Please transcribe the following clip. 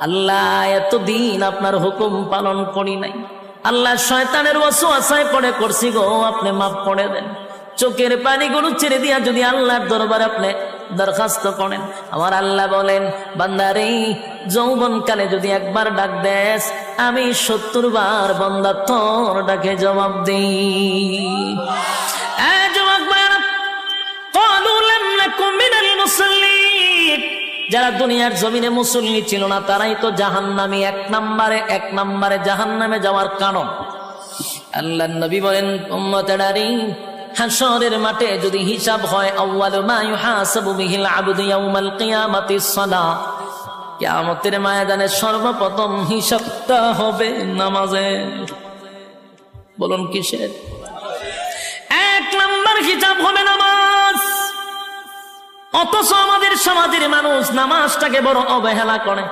আল্লাহ এতদিন আপনার হুকুম পালন করি নাই আল্লাহ শয়তানের ওয়াসু আশায় পড়ে করছি গো আপনি মাফ করে দেন চোখের পানিগুলো ছেড়ে দিয়া যদি আল্লাহর দরবারে আপনি দরখাস্ত করেন আমার আল্লাহ বলেন বান্দারে যৌবন কালে যদি একবার ডাক দেস আমি সত্তর বার বন্দা তোর ডাকে জবাব দিই এ যুবক ভাইয়েরা, قالوا لم نكن من المصلين যারা দুনিয়ার জমিনে মুসল্লি ছিল না, তারাই তো জাহান্নামী, এক নম্বরে এক নম্বরে জাহান্নামে যাওয়ার কারণ। আল্লাহ নবী বলেন উম্মতেরারি হাসরের মাঠে যদি হিসাব হয়, আউয়ালু মা ইউহাসাবু বিহিল আবদু ইয়াউমাল কিয়ামাতি সালাহ কিয়ামতের ময়দানে সর্বপ্রথম হিসাবটা হবে নামাজে বলুন কিসের? অথচ আমাদের সমাজের মানুষ নামাজটাকে বড় অবহেলা করে।